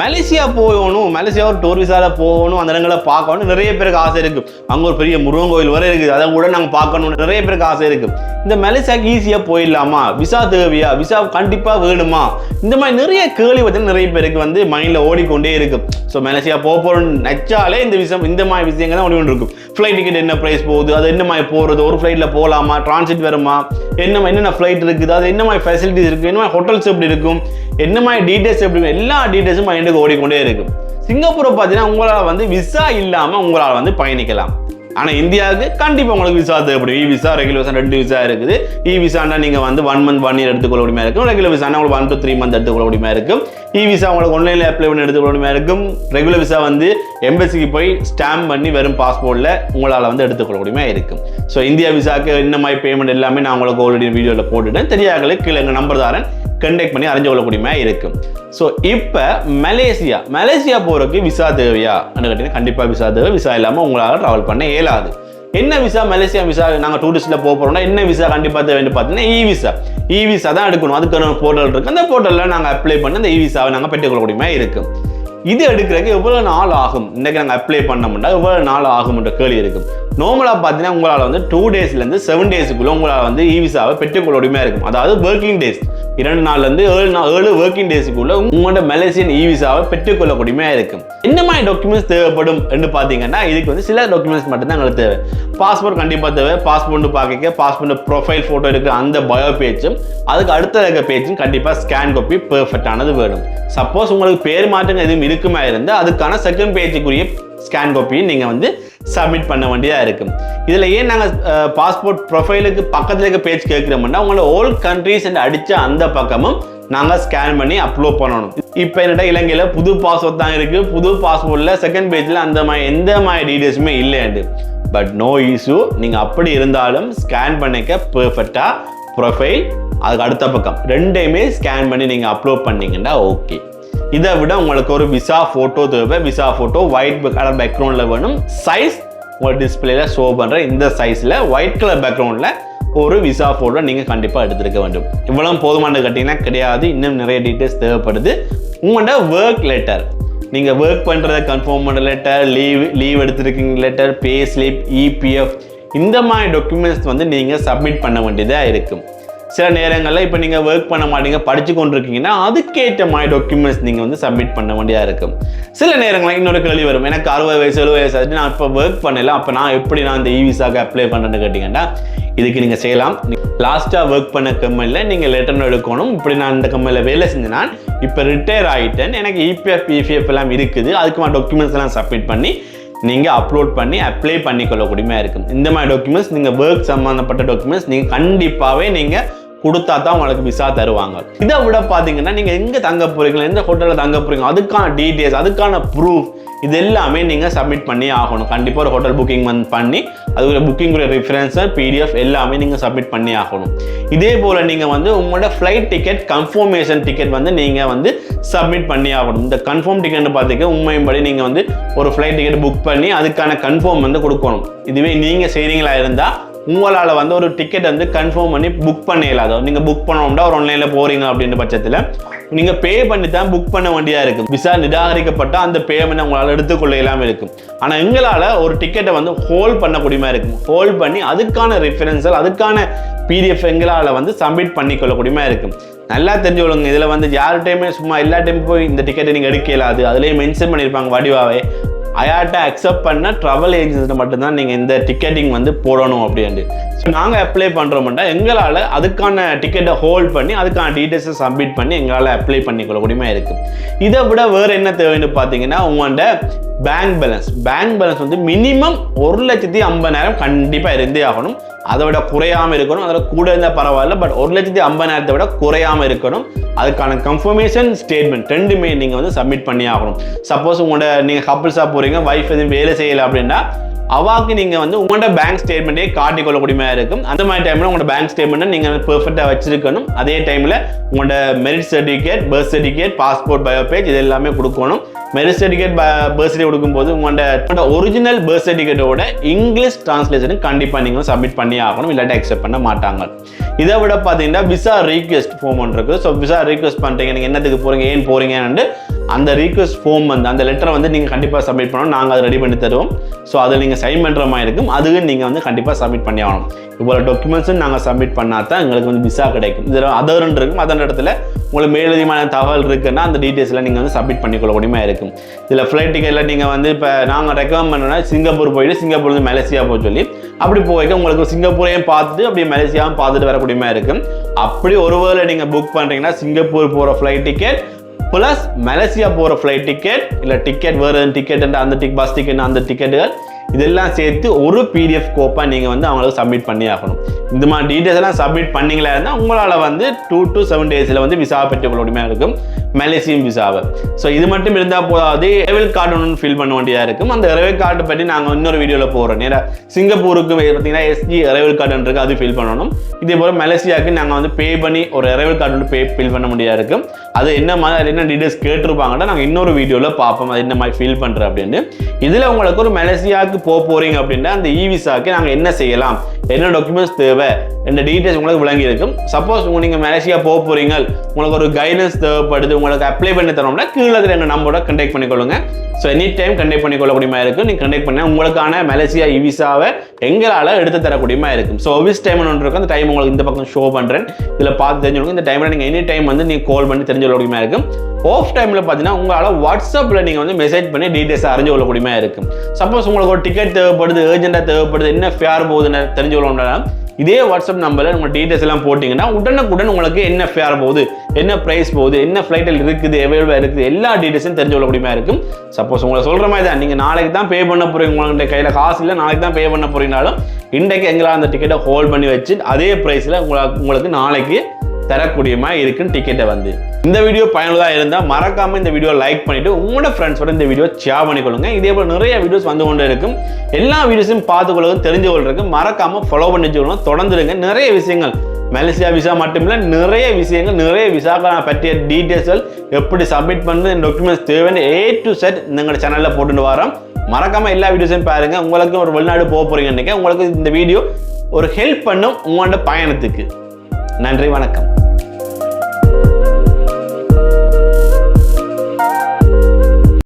Malaysia போகணும். Malaysia ஒரு tour விசாவில் போகணும். அந்த இடங்களை பார்க்கணும் நிறைய பேருக்கு ஆசை இருக்குது அங்கே ஒரு பெரிய முருகன் கோயில் வரை இருக்குது. அதை கூட நாங்கள் பார்க்கணும் நிறைய பேருக்கு ஆசை இருக்குது இந்த மலேசியாவுக்கு ஈஸியாக போயிடலாமா? விசா தேவையா? விசா கண்டிப்பாக வேணுமா? இந்த மாதிரி நிறைய கேள்வி வந்து நிறைய பேருக்கு வந்து மைண்டில் ஓடிக்கொண்டே இருக்கும் ஸோ மலேசியா போக போகிறோம்னு நினச்சாலே இந்த விஷயம் இந்த மாதிரி விஷயங்கள் தான் ஓடிக்கொண்டு இருக்கும். ஃப்ளைட் டிக்கெட் என்ன ப்ரைஸ் போகுது? அது என்ன மாதிரி போகிறது ஒரு ஃப்ளைட்டில் போகலாமா? டிரான்சிட் வருமா? என்ன என்னென்ன ஃப்ளைட் இருக்குது? அது என்ன மாதிரி ஃபெசிலிட்டிஸ் இருக்குது? என்ன மாதிரி ஹோட்டல்ஸ் எப்படி இருக்கும்? என்ன மாதிரி டீட்டெயில்ஸ் எப்படி எல்லா டீட்டெயில்ஸும் மைண்டுக்கு ஓடிக்கொண்டே இருக்கும் சிங்கப்பூரை பார்த்தீங்கன்னா உங்களால் வந்து விசா இல்லாமல் உங்களால் வந்து பயணிக்கலாம். ஆனால் இந்தியாவுக்கு கண்டிப்பாக உங்களுக்கு விசா தேவைப்படும். இ விசா ரெகுலர் விசா ரெண்டு விசா இருக்குது. E இ விசானா நீங்கள் வந்து ஒன் மந்த் ஒன் இயர் எடுத்துக்கொள்ள முடியுமா இருக்கும்? ரெகுலர் விசானா உங்களுக்கு ஒன் டு த்ரீ மந்த் எடுத்துக்கொள்ள முடியுமா இருக்கும்? E இ விசா உங்களுக்கு ஒன்லைனில் அப்ளை பண்ணி எடுத்துக்கொள்ள முடியுமா இருக்கும்? ரெகுலர் விசா வந்து எம்பசிக்கு போய் ஸ்டாம்ப் பண்ணி வெறும் பாஸ்போர்ட்டில் உங்களால் வந்து எடுத்துக்கொள்ள முடியுமா இருக்கும்? ஸோ இந்தியா விசாவுக்கு என்ன மாதிரி பேமெண்ட் எல்லாமே நான் உங்களுக்கு ஆல்ரெடி வீடியோவில் போட்டுட்டேன். தெரியாதவங்களுக்கு கீழே எங்கள் நம்பர் தாரேன். கண்டெக்ட் பண்ணி அறிஞ்சு கொள்ளக்கூடியமா இருக்கும் ஸோ இப்போ மலேசியா மலேசியா போகிறதுக்கு விசா தேவையா? கேட்டீங்கன்னா கண்டிப்பாக விசா தேவை. விசா இல்லாமல் உங்களால் ட்ராவல் பண்ண இயலாது. என்ன விசா மலேசியா விசா நாங்கள் டூரிஸ்ட்டில் போக போகிறோம்னா என்ன விசா கண்டிப்பாக தேவைன்னு பார்த்தீங்கன்னா இ விசா இ விசா தான் எடுக்கணும். அதுக்கான போர்ட்டல் இருக்குது அந்த போர்ட்டலில் நாங்கள் அப்ளை பண்ணி அந்த இ விசாவை நாங்கள் பெற்றுக்கொள்ளக்கூடியமே இருக்கும் இது எடுக்கிறதுக்கு எவ்வளோ நாள் ஆகும்? இன்றைக்கி நாங்கள் அப்ளை பண்ணோம்னா எவ்வளோ நாள் ஆகும்ன்ற கேள்வி இருக்கும் நார்மலாக பார்த்தீங்கன்னா உங்களால் வந்து டூ டேஸ்லேருந்து செவன் டேஸுக்குள்ளே உங்களால் வந்து இ விசாவை பெற்றுக்கொள்ள உரிமையா இருக்கும்? அதாவது ஒர்க்கிங் டேஸ் இரண்டு நாள்லேருந்து ஏழு நாள் ஏழு ஒர்க்கிங் டேஸுக்குள்ள உங்களோட மலேசியன் இ விசாவை பெற்றுக்கொள்ள உரிமையா இருக்கும். என்ன மாதிரி டாக்குமெண்ட்ஸ் தேவைப்படும் என்று பார்த்தீங்கன்னா இதுக்கு வந்து சில டாக்குமெண்ட்ஸ் மட்டும்தான் எங்களுக்கு தேவை. பாஸ்போர்ட் கண்டிப்பாக தேவை. பாஸ்போர்ட் பார்க்க பாஸ்போர்ட் ப்ரொஃபைல் ஃபோட்டோ இருக்கிற அந்த பயோ பேஜும் அதுக்கு அடுத்த இருக்க பேஜும் கண்டிப்பாக ஸ்கேன் காப்பி பெர்ஃபெக்டானது வேணும். சப்போஸ் உங்களுக்கு பேர் மாற்றங்கள் எதுவும் இருக்குமா இருந்தால் அதுக்கான செகண்ட் பேஜுக்குரிய ஸ்கேன் காப்பியும் நீங்கள் வந்து சப்மிட் பண்ண வேண்டியதாக இருக்கும். இதில் ஏன் நாங்கள் பாஸ்போர்ட் ப்ரொஃபைலுக்கு பக்கத்தில் இருக்க பேஜ் கேட்குறோம்னா உங்களோட ஓல்ட் கண்ட்ரீஸ் அடித்த அந்த பக்கமும் நாங்கள் ஸ்கேன் பண்ணி அப்லோட் பண்ணணும். இப்போ என்னடா இலங்கையில் புது பாஸ்போர்ட் தான் இருக்குது புது பாஸ்போர்ட்டில் செகண்ட் பேஜில் அந்த மாதிரி எந்த மாதிரி டீட்டெயில்ஸுமே இல்லைண்டு பட் நோ இஷ்யூ நீங்கள் அப்படி இருந்தாலும் ஸ்கேன் பண்ணிக்க பெர்ஃபெக்டாக ப்ரொஃபைல் அதுக்கு அடுத்த பக்கம். ரெண்டையுமே ஸ்கேன் பண்ணி நீங்கள் அப்லோட் பண்ணீங்கன்னா ஓகே இதை விட உங்களுக்கு ஒரு விசா ஃபோட்டோ தேவை. விசா ஃபோட்டோ ஒயிட் கலர் பேக்ரவுண்டில் வேணும். சைஸ் உங்கள் டிஸ்பிளேல ஷோ பண்ணுற இந்த சைஸில் ஒயிட் கலர் பேக்ரவுண்டில் ஒரு விசா ஃபோட்டோ நீங்கள் கண்டிப்பாக எடுத்திருக்க வேண்டும். இவ்வளோ போதுமானது கேட்டிங்கன்னா கிடையாது. இன்னும் நிறைய டீட்டெயில்ஸ் தேவைப்படுது. உங்களோட ஒர்க் லெட்டர் நீங்கள் ஒர்க் பண்ணுறத கன்ஃபார்ம் பண்ணுற லெட்டர் லீவ் லீவ் எடுத்துருக்கீங்க லெட்டர் பே ஸ்லிப் இபிஎஃப் இந்த மாதிரி டாக்குமெண்ட்ஸ் வந்து நீங்கள் சப்மிட் பண்ண வேண்டியதாக இருக்கும். சில நேரங்களில் இப்போ நீங்கள் ஒர்க் பண்ண மாட்டீங்க படித்து கொண்டிருக்கீங்கன்னா அதுக்கேற்ற மாதிரி டாக்குமெண்ட்ஸ் நீங்கள் வந்து சப்மிட் பண்ண வேண்டியதாக இருக்கும். சில நேரங்களில் இன்னொரு கேள்வி வரும். எனக்கு அறுபது வயசு எழுபது வயசு ஆச்சு நான் இப்போ ஒர்க் பண்ணல அப்போ நான் எப்படி நான் இந்த இவிசாக்கு அப்ளை பண்ணுறேன்னு கேட்டிங்கன்னா இதுக்கு நீங்கள் செய்யலாம். லாஸ்ட்டாக ஒர்க் பண்ண கம்பெனியில் நீங்கள் லெட்டர் எடுக்கணும். இப்படி நான் இந்த கம்பெனியில் வேலை செஞ்சேன் நான் இப்போ ரிட்டையர் ஆகிட்டேன் எனக்கு இபிஎஃப் இபிஎஃப் எல்லாம் இருக்குது. அதுக்கு டாக்குமெண்ட்ஸ் எல்லாம் சப்மிட் பண்ணி நீங்கள் அப்லோட் பண்ணி அப்ளை பண்ணிக்கொள்ளக்கூடியமாக இருக்கும். இந்த மாதிரி டாக்குமெண்ட்ஸ் நீங்கள் ஒர்க் சம்மந்தப்பட்ட டாக்குமெண்ட்ஸ் நீங்கள் கண்டிப்பாகவே நீங்கள் கொடுத்தா தான் உங்களுக்கு விசா தருவாங்க. இதை விட பார்த்தீங்கன்னா நீங்கள் எங்கே தங்க போறீங்களா எந்த ஹோட்டலில் தங்க போகிறீங்க அதுக்கான டீட்டெயில்ஸ் அதுக்கான ப்ரூஃப் இது எல்லாமே நீங்கள் சப்மிட் பண்ணி ஆகணும். கண்டிப்பாக ஒரு ஹோட்டல் புக்கிங் வந்து பண்ணி அதுக்குள்ள புக்கிங்குரிய ரெஃபரன்ஸ் பிடிஎஃப் எல்லாமே நீங்கள் சப்மிட் பண்ணி ஆகணும். இதே போல் நீங்கள் வந்து உங்களோட ஃப்ளைட் டிக்கெட் கன்ஃபர்மேஷன் டிக்கெட் வந்து நீங்கள் வந்து சப்மிட் பண்ணி ஆகணும். இந்த கன்ஃபார்ம் டிக்கெட் பார்த்தீங்கன்னா உண்மையும்படி நீங்கள் வந்து ஒரு ஃப்ளைட் டிக்கெட் புக் பண்ணி அதுக்கான கன்ஃபார்ம் வந்து கொடுக்கணும். இதுவே நீங்கள் செய்கிறீங்களா இருந்தால் உங்களால் வந்து ஒரு டிக்கெட் வந்து கன்ஃபார்ம் பண்ணி புக் பண்ண இயலாதோ நீங்கள் புக் பண்ணோம்னா ஒரு ஆன்லைனில் போகிறீங்க அப்படின்ற பட்சத்தில் நீங்கள் பே பண்ணி தான் புக் பண்ண வேண்டியதாக இருக்குது விசா நிராகரிக்கப்பட்ட அந்த பேமெண்ட் உங்களால் எடுத்துக்கொள்ள இல்லாமல் இருக்கும். ஆனால் எங்களால் ஒரு டிக்கெட்டை வந்து ஹோல்ட் பண்ணக்கூடியமாக இருக்கும். ஹோல்ட் பண்ணி அதுக்கான ரெஃபரன்ஸல் அதுக்கான பிடிஎஃப் எங்களால் வந்து சப்மிட் பண்ணிக்கொள்ளக்கூடியமாக இருக்கும். நல்லா தெரிஞ்சுக்கொள்ளுங்க. இதில் வந்து யார்கிட்டையுமே சும்மா எல்லா டைமும் போய் இந்த டிக்கெட்டை நீங்கள் எடுக்க இயலாது அதுலேயே மென்ஷன் பண்ணியிருப்பாங்க வடிவாவே. அயாட்டை அக்செப்ட் பண்ண ட்ராவல் ஏஜென்சிட்ட மட்டும்தான் நீங்கள் இந்த டிக்கெட்டிங் வந்து போடணும் அப்படின்ட்டு. ஸோ நாங்கள் அப்ளை பண்ணுறோம்னா எங்களால் அதுக்கான டிக்கெட்டை ஹோல்ட் பண்ணி அதுக்கான டீட்டெயில்ஸை சப்மிட் பண்ணி எங்களால் அப்ளை பண்ணிக்கொள்ள முடியுமா இருக்குது இதை விட வேறு என்ன தேவைன்னு பார்த்தீங்கன்னா உங்கள்கிட்ட பேங்க் பேலன்ஸ் பேங்க் பேலன்ஸ் வந்து மினிமம் ஒரு லட்சத்தி ஐம்பதாயிரம் கண்டிப்பாக இருந்தே ஆகணும். அதை விட குறையாமல் இருக்கணும். அதில் கூட இருந்தால் பரவாயில்ல பட் ஒரு லட்சத்தி ஐம்பதாயிரத்தை விட குறையாமல் இருக்கணும். அதுக்கான கன்ஃபர்மேஷன் ஸ்டேட்மெண்ட் ரெண்டுமே நீங்கள் வந்து சப்மிட் பண்ணி ஆகணும். சப்போஸ் உங்களோட நீங்கள் கப்பிள்ஸாக போகிறீங்க ஒய்ஃப் எதுவும் வேலை செய்யலை அப்படின்னா அவாக்கு நீங்கள் வந்து உங்களோட பேங்க் ஸ்டேட்மெண்ட்டே காட்டிக்கொள்ள முடியுமா இருக்கும். அந்த மாதிரி டைமில் உங்களோட பேங்க் ஸ்டேட்மெண்ட்டை நீங்கள் பெர்ஃபெக்டாக வச்சிருக்கணும். அதே டைமில் உங்களோட merit certificate birth certificate passport bio page இது எல்லாமே கொடுக்கணும். மெரிட் சர்டிஃபிகேட் பர்த் சர்டிஃபிகேட் கொடுக்கும்போது உங்களோட ஒரிஜினல் பர்த் சர்டிஃபிகேட்டோட இங்கிலீஷ் டிரான்ஸ்லேஷனும் கண்டிப்பாக நீங்கள் சப்மிட் பண்ணி ஆகணும். இல்லாட்டி அக்செப்ட் பண்ண மாட்டாங்க. இதை விட பார்த்தீங்கன்னா விசா ரீக்வெஸ்ட் ஃபார்ம் ஒன்று இருக்குது ஸோ விசா ரீக்வெஸ்ட் பண்ணுறீங்க நீங்கள் என்னத்துக்கு போகிறீங்க ஏன் போகிறீங்கன்னு அந்த ரீக்வஸ்ட் ஃபார்ம் வந்து அந்த லெட்டரை வந்து நீங்கள் கண்டிப்பாக சப்மிட் பண்ணணும். நாங்கள் அதை ரெடி பண்ணி தருவோம். ஸோ அதை நீங்கள் சைன் பண்ணுற மாதிரி இருக்கும். அதுவும் நீங்கள் வந்து கண்டிப்பாக சப்மிட் பண்ணி ஆகணும். இவ்வளோ டாக்குமெண்ட்ஸும் நாங்கள் சப்மிட் பண்ணால் தான் எங்களுக்கு வந்து விசா கிடைக்கும். இதில் அதர் இருக்கும். அதன் இடத்துல உங்களுக்கு மேலதிகமான தகவல் இருக்குன்னா அந்த டீட்டெயில்ஸில் நீங்கள் வந்து சப்மிட் பண்ணிக்கொள்ள முடியுமா இருக்கும். இதில் ஃப்ளைட் டிக்கெட்டில் நீங்கள் வந்து இப்போ நாங்கள் ரெக்கமெண்ட் பண்ணோன்னா சிங்கப்பூர் போயிட்டு சிங்கப்பூர்லேருந்து மலேசியா போக சொல்லி அப்படி போய்க்க உங்களுக்கு சிங்கப்பூரையும் பார்த்துட்டு அப்படியே மலேசியாவும் பார்த்துட்டு வரக்கூடியமா இருக்கும். அப்படி ஒருவேளை நீங்கள் புக் பண்ணுறீங்கன்னா சிங்கப்பூர் போகிற ஃப்ளைட் டிக்கெட் ப்ளஸ் மலேசியா போகிற ஃப்ளைட் டிக்கெட் இல்லை டிக்கெட் வேறு டிக்கெட் அந்த டிக் பஸ் டிக்கெட் அந்த டிக்கெட்டுகள் இதெல்லாம் சேர்த்து ஒரு பிடிஎஃப் கோப்பாக நீங்கள் வந்து அவங்களுக்கு சப்மிட் பண்ணி ஆகணும். இந்த மாதிரி டீட்டெயில்ஸ் எல்லாம் சப்மிட் பண்ணீங்களா இருந்தால் உங்களால் வந்து டூ டு செவன் டேஸில் வந்து விசா பெற்றுக்கொள்ள முடியுமா இருக்கும். மலேசியம் விசாவை. ஸோ இது மட்டும் இருந்தால் போதாது இரவல் கார்டு ஒன்று ஃபில் பண்ண வேண்டியதாக இருக்கும். அந்த இரவல் கார்டு பற்றி நாங்கள் இன்னொரு வீடியோவில் போகிறோம் நேராக சிங்கப்பூருக்கு பார்த்தீங்கன்னா எஸ்ஜி இரவல் கார்டு இருக்கு அது ஃபில் பண்ணணும். இதே போல் மலேசியாவுக்கு நாங்கள் வந்து பே பண்ணி ஒரு இரவல் கார்டு பே ஃபில் பண்ண முடியாது இருக்கும். அது என்ன மாதிரி அதில் என்ன டீட்டெயில்ஸ் கேட்டிருப்பாங்கன்னா நாங்கள் இன்னொரு வீடியோவில் பார்ப்போம். அது என்ன மாதிரி ஃபில் பண்ணுறேன் அப்படின்னு. இதில் உங்களுக்கு ஒரு மலேசியாவுக்கு போக போகிறீங்க அப்படின்னா அந்த இ விசாக்கு நாங்கள் என்ன செய்யலாம்? என்ன டாக்குமெண்ட்ஸ் தேவை என்ன டீட்டெயில்ஸ் உங்களுக்கு விளங்கி இருக்கும். சப்போஸ் நீங்கள் மலேசியா போக போகிறீங்க உங்களுக்கு ஒரு கைடன்ஸ் தேவைப்படுது உங்களுக்கு அப்ளை பண்ணி தரோம்னா கீழே என்ன எங்கள் நம்பரோட கண்டெக்ட் பண்ணிக்கொள்ளுங்க. ஸோ எனி டைம் கண்டெக்ட் பண்ணிக்கொள்ளக்கூடிய முடியுமா இருக்கும். நீங்கள் கண்டெக்ட் பண்ணால் உங்களுக்கான மலேசியா இவிசாவை எங்களால் எடுத்து தரக்கூடியமா இருக்கும். ஸோ ஒவிஸ் டைம் ஒன்று இருக்கும். அந்த டைம் உங்களுக்கு இந்த பக்கம் ஷோ பண்ணுறேன் இதில் பார்த்து தெரிஞ்சுக்கணும் இந்த டைமில் நீங்கள் எனி டைம் வந்து நீங்கள் கால் பண்ணி தெரிஞ்சு கொள்ள முடியுமா இருக்கும் ஆஃப் டைமில் பார்த்தீங்கன்னா உங்களால் வாட்ஸ்அப்பில் நீங்கள் வந்து மெசேஜ் பண்ணி டீட்டெயில்ஸ் அறிஞ்சு கொள்ளக்கூடியமா இருக்கும். சப்போஸ் உங்களுக்கு ஒரு டிக்கெட் தேவைப்படுது ஏர்ஜென்ட்டாக தேவைப்படுது என்ன ஃபேர் போகுதுன்னு தெரிஞ்சு கொள்ளணும்னா இதே வாட்ஸ்அப் நம்பரில் உங்கள் டீட்டெயில்ஸ் எல்லாம் போட்டிங்கன்னா உடனுக்குடன் உங்களுக்கு என்ன ஃபேர் போகுது என்ன ப்ரைஸ் போகுது என்ன ஃப்ளைட்டில் இருக்குது அவைலபிளாக இருக்குது எல்லா டீட்டெயில்ஸும் தெரிஞ்சு கொள்ளக்கூடியமா இருக்கும்? சப்போஸ் உங்களை சொல்கிற மாதிரி தான் நீங்கள் நாளைக்கு தான் பே பண்ண போகிறீங்க உங்கள்கிட்ட கையில் காசு இல்லை நாளைக்கு தான் பே பண்ண போகிறீங்கனாலும் இன்றைக்கு எங்களால் அந்த டிக்கெட்டை ஹோல்ட் பண்ணி வச்சு அதே ப்ரைஸில் உங்களுக்கு உங்களுக்கு நாளைக்கு தரக்கூடியமா இருக்குன்னு டிக்கெட்டை வந்து. இந்த வீடியோ பயனுள்ளதாக இருந்தால் மறக்காம இந்த வீடியோ லைக் பண்ணிட்டு உங்களோட ஃப்ரெண்ட்ஸோட இந்த வீடியோ ஷேர் பண்ணிக்கொள்ளுங்க. இதே போல் நிறைய வீடியோஸ் வந்து கொண்டு இருக்கும். எல்லா வீடியோஸையும் பார்த்துக்கொள்ளுங்க தெரிஞ்சு கொள்றதுக்கு மறக்காம ஃபாலோ பண்ணி வச்சுக்கணும் தொடர்ந்துருங்க நிறைய விஷயங்கள். மலேசியா விசா மட்டுமில்ல நிறைய விஷயங்கள் நிறைய விசாக்களை பற்றிய டீட்டெயில்ஸ்கள் எப்படி சப்மிட் பண்ணு டாக்குமெண்ட்ஸ் தேவைன்னு ஏ டு செட் எங்களோட சேனலில் போட்டுட்டு வரோம். மறக்காம எல்லா வீடியோஸையும் பாருங்க. உங்களுக்கு ஒரு வெளிநாடு போக போறீங்க உங்களுக்கு இந்த வீடியோ ஒரு ஹெல்ப் பண்ணும் உங்களோட பயணத்துக்கு. நன்றி வணக்கம்.